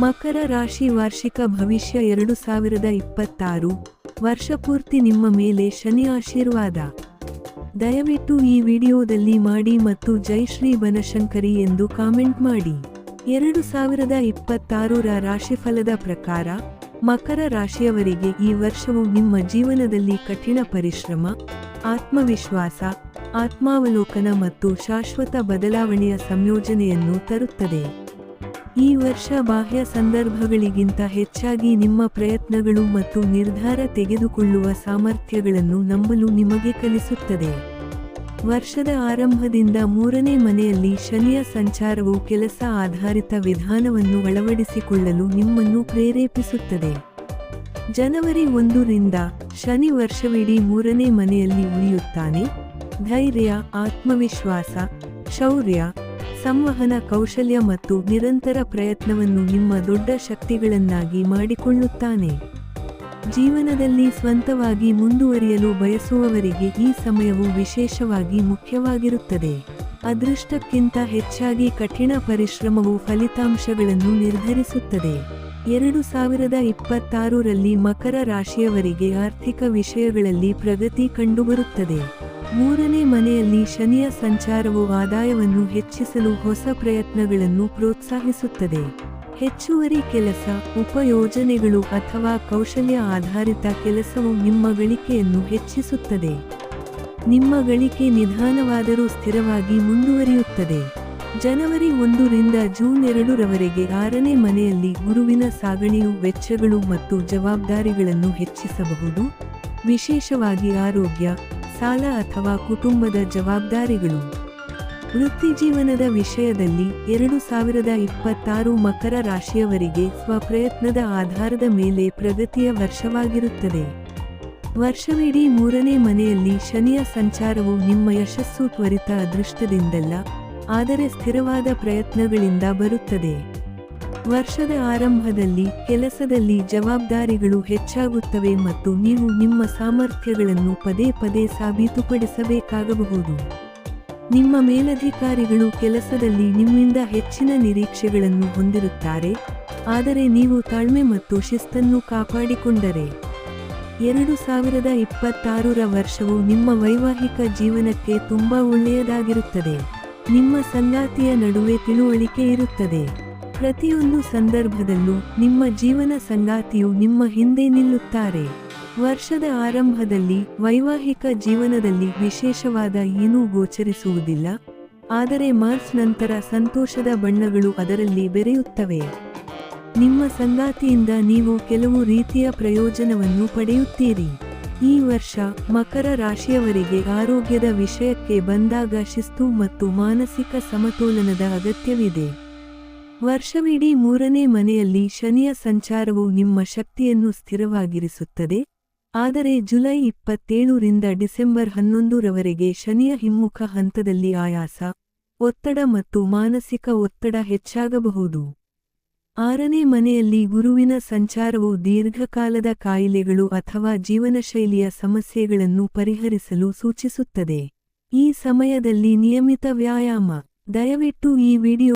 ಮಕರ ರಾಶಿ ವಾರ್ಷಿಕ ಭವಿಷ್ಯ ಎರಡು ಸಾವಿರದ ಇಪ್ಪತ್ತಾರು. ವರ್ಷಪೂರ್ತಿ ನಿಮ್ಮ ಮೇಲೆ ಶನಿ ಆಶೀರ್ವಾದ. ದಯವಿಟ್ಟು ಈ ವಿಡಿಯೋದಲ್ಲಿ ಮಾಡಿ ಮತ್ತು ಜೈ ಶ್ರೀ ಬನಶಂಕರಿ ಎಂದು ಕಾಮೆಂಟ್ ಮಾಡಿ. ಎರಡು ಸಾವಿರದ ಇಪ್ಪತ್ತಾರರ ರಾಶಿಫಲದ ಪ್ರಕಾರ, ಮಕರ ರಾಶಿಯವರಿಗೆ ಈ ವರ್ಷವು ನಿಮ್ಮ ಜೀವನದಲ್ಲಿ ಕಠಿಣ ಪರಿಶ್ರಮ, ಆತ್ಮವಿಶ್ವಾಸ, ಆತ್ಮಾವಲೋಕನ ಮತ್ತು ಶಾಶ್ವತ ಬದಲಾವಣೆಯ ಸಂಯೋಜನೆಯನ್ನು ತರುತ್ತದೆ. ಈ ವರ್ಷ ಬಾಹ್ಯ ಸಂದರ್ಭಗಳಿಗಿಂತ ಹೆಚ್ಚಾಗಿ ನಿಮ್ಮ ಪ್ರಯತ್ನಗಳು ಮತ್ತು ನಿರ್ಧಾರ ತೆಗೆದುಕೊಳ್ಳುವ ಸಾಮರ್ಥ್ಯಗಳನ್ನು ನಂಬಲು ನಿಮಗೆ ಕಲಿಸುತ್ತದೆ. ವರ್ಷದ ಆರಂಭದಿಂದ ಮೂರನೇ ಮನೆಯಲ್ಲಿ ಶನಿಯ ಸಂಚಾರವು ಕೆಲಸ ಆಧಾರಿತ ವಿಧಾನವನ್ನು ಅಳವಡಿಸಿಕೊಳ್ಳಲು ನಿಮ್ಮನ್ನು ಪ್ರೇರೇಪಿಸುತ್ತದೆ. ಜನವರಿ ಒಂದರಿಂದ ಶನಿ ವರ್ಷವಿಡೀ ಮೂರನೇ ಮನೆಯಲ್ಲಿ ಉಳಿಯುತ್ತಾನೆ. ಧೈರ್ಯ, ಆತ್ಮವಿಶ್ವಾಸ, ಶೌರ್ಯ ಸಂವಹನ ಕೌಶಲ್ಯ ಮತ್ತು ನಿರಂತರ ಪ್ರಯತ್ನವನ್ನು ನಿಮ್ಮ ದೊಡ್ಡ ಶಕ್ತಿಗಳನ್ನಾಗಿ ಮಾಡಿಕೊಳ್ಳುತ್ತಾನೆ. ಜೀವನದಲ್ಲಿ ಸ್ವಂತವಾಗಿ ಮುಂದುವರಿಯಲು ಬಯಸುವವರಿಗೆ ಈ ಸಮಯವು ವಿಶೇಷವಾಗಿ ಮುಖ್ಯವಾಗಿರುತ್ತದೆ. ಅದೃಷ್ಟಕ್ಕಿಂತ ಹೆಚ್ಚಾಗಿ ಕಠಿಣ ಪರಿಶ್ರಮವು ಫಲಿತಾಂಶಗಳನ್ನು ನಿರ್ಧರಿಸುತ್ತದೆ. ಎರಡು ಸಾವಿರದ ಇಪ್ಪತ್ತಾರರಲ್ಲಿ ಮಕರ ರಾಶಿಯವರಿಗೆ ಆರ್ಥಿಕ ವಿಷಯಗಳಲ್ಲಿ ಪ್ರಗತಿ ಕಂಡುಬರುತ್ತದೆ. ಮೂರನೇ ಮನೆಯಲ್ಲಿ ಶನಿಯ ಸಂಚಾರವು ಆದಾಯವನ್ನು ಹೆಚ್ಚಿಸಲು ಹೊಸ ಪ್ರಯತ್ನಗಳನ್ನು ಪ್ರೋತ್ಸಾಹಿಸುತ್ತದೆ. ಹೆಚ್ಚುವರಿ ಕೆಲಸ, ಉಪಯೋಜನೆಗಳು ಅಥವಾ ಕೌಶಲ್ಯ ಆಧಾರಿತ ಕೆಲಸವು ನಿಮ್ಮ ಗಳಿಕೆಯನ್ನು ಹೆಚ್ಚಿಸುತ್ತದೆ. ನಿಮ್ಮ ಗಳಿಕೆ ನಿಧಾನವಾದರೂ ಸ್ಥಿರವಾಗಿ ಮುಂದುವರಿಯುತ್ತದೆ. ಜನವರಿ ಒಂದರಿಂದ ಜೂನ್ ಎರಡರವರೆಗೆ ಆರನೇ ಮನೆಯಲ್ಲಿ ಗುರುವಿನ ಸಾಗಣೆಯು ವೆಚ್ಚಗಳು ಮತ್ತು ಜವಾಬ್ದಾರಿಗಳನ್ನು ಹೆಚ್ಚಿಸಬಹುದು. ವಿಶೇಷವಾಗಿ ಆರೋಗ್ಯ ಸಾಲ ಅಥವಾ ಕುಟುಂಬದ ಜವಾಬ್ದಾರಿಗಳು. ವೃತ್ತಿಜೀವನದ ವಿಷಯದಲ್ಲಿ ಎರಡು ಸಾವಿರದ ಇಪ್ಪತ್ತಾರು ಮಕರ ರಾಶಿಯವರಿಗೆ ಸ್ವಪ್ರಯತ್ನದ ಆಧಾರದ ಮೇಲೆ ಪ್ರಗತಿಯ ವರ್ಷವಾಗಿರುತ್ತದೆ. ವರ್ಷವಿಡೀ ಮೂರನೇ ಮನೆಯಲ್ಲಿ ಶನಿಯ ಸಂಚಾರವು ನಿಮ್ಮ ಯಶಸ್ಸು ತ್ವರಿತ ಅದೃಷ್ಟದಿಂದಲ್ಲ, ಆದರೆ ಸ್ಥಿರವಾದ ಪ್ರಯತ್ನಗಳಿಂದ ಬರುತ್ತದೆ. ವರ್ಷದ ಆರಂಭದಲ್ಲಿ ಕೆಲಸದಲ್ಲಿ ಜವಾಬ್ದಾರಿಗಳು ಹೆಚ್ಚಾಗುತ್ತವೆ ಮತ್ತು ನೀವು ನಿಮ್ಮ ಸಾಮರ್ಥ್ಯಗಳನ್ನು ಪದೇ ಪದೇ ಸಾಬೀತುಪಡಿಸಬೇಕಾಗಬಹುದು. ನಿಮ್ಮ ಮೇಲಧಿಕಾರಿಗಳು ಕೆಲಸದಲ್ಲಿ ನಿಮ್ಮಿಂದ ಹೆಚ್ಚಿನ ನಿರೀಕ್ಷೆಗಳನ್ನು ಹೊಂದಿರುತ್ತಾರೆ, ಆದರೆ ನೀವು ತಾಳ್ಮೆ ಮತ್ತು ಶಿಸ್ತನ್ನು ಕಾಪಾಡಿಕೊಂಡರೆ. ಎರಡು ಸಾವಿರದ ಇಪ್ಪತ್ತಾರರ ವರ್ಷವು ನಿಮ್ಮ ವೈವಾಹಿಕ ಜೀವನಕ್ಕೆ ತುಂಬಾ ಒಳ್ಳೆಯದಾಗಿರುತ್ತದೆ. ನಿಮ್ಮ ಸಂಗಾತಿಯ ನಡುವೆ ತಿಳುವಳಿಕೆ ಇರುತ್ತದೆ. ಪ್ರತಿಯೊಂದು ಸಂದರ್ಭದಲ್ಲೂ ನಿಮ್ಮ ಜೀವನ ಸಂಗಾತಿಯು ನಿಮ್ಮ ಹಿಂದೆ ನಿಲ್ಲುತ್ತಾರೆ. ವರ್ಷದ ಆರಂಭದಲ್ಲಿ ವೈವಾಹಿಕ ಜೀವನದಲ್ಲಿ ವಿಶೇಷವಾದ ಏನೂ ಗೋಚರಿಸುವುದಿಲ್ಲ. ಆದರೆ ಮಾರ್ಚ್ ನಂತರ ಸಂತೋಷದ ಬಣ್ಣಗಳು ಅದರಲ್ಲಿ ಬೆರೆಯುತ್ತವೆ. ನಿಮ್ಮ ಸಂಗಾತಿಯಿಂದ ನೀವು ಕೆಲವು ರೀತಿಯ ಪ್ರಯೋಜನವನ್ನು ಪಡೆಯುತ್ತೀರಿ. ಈ ವರ್ಷ ಮಕರ ರಾಶಿಯವರಿಗೆ ಆರೋಗ್ಯದ ವಿಷಯಕ್ಕೆ ಬಂದಾಗ ಶಿಸ್ತು ಮತ್ತು ಮಾನಸಿಕ ಸಮತೋಲನದ ಅಗತ್ಯವಿದೆ. ವರ್ಷವಿಡೀ ಮೂರನೇ ಮನೆಯಲ್ಲಿ ಶನಿಯ ಸಂಚಾರವು ನಿಮ್ಮ ಶಕ್ತಿಯನ್ನು ಸ್ಥಿರವಾಗಿರಿಸುತ್ತದೆ. ಆದರೆ ಜುಲೈ ಇಪ್ಪತ್ತೇಳರಿಂದ ಡಿಸೆಂಬರ್ ಹನ್ನೊಂದರವರೆಗೆ ಶನಿಯ ಹಿಮ್ಮುಖ ಹಂತದಲ್ಲಿ ಆಯಾಸ, ಒತ್ತಡ ಮತ್ತು ಮಾನಸಿಕ ಒತ್ತಡ ಹೆಚ್ಚಾಗಬಹುದು. ಆರನೇ ಮನೆಯಲ್ಲಿ ಗುರುವಿನ ಸಂಚಾರವು ದೀರ್ಘಕಾಲದ ಕಾಯಿಲೆಗಳು ಅಥವಾ ಜೀವನಶೈಲಿಯ ಸಮಸ್ಯೆಗಳನ್ನು ಪರಿಹರಿಸಲು ಸೂಚಿಸುತ್ತದೆ. ಈ ಸಮಯದಲ್ಲಿ ನಿಯಮಿತ ವ್ಯಾಯಾಮ. ದಯವಿಟ್ಟು ಈ ವಿಡಿಯೋ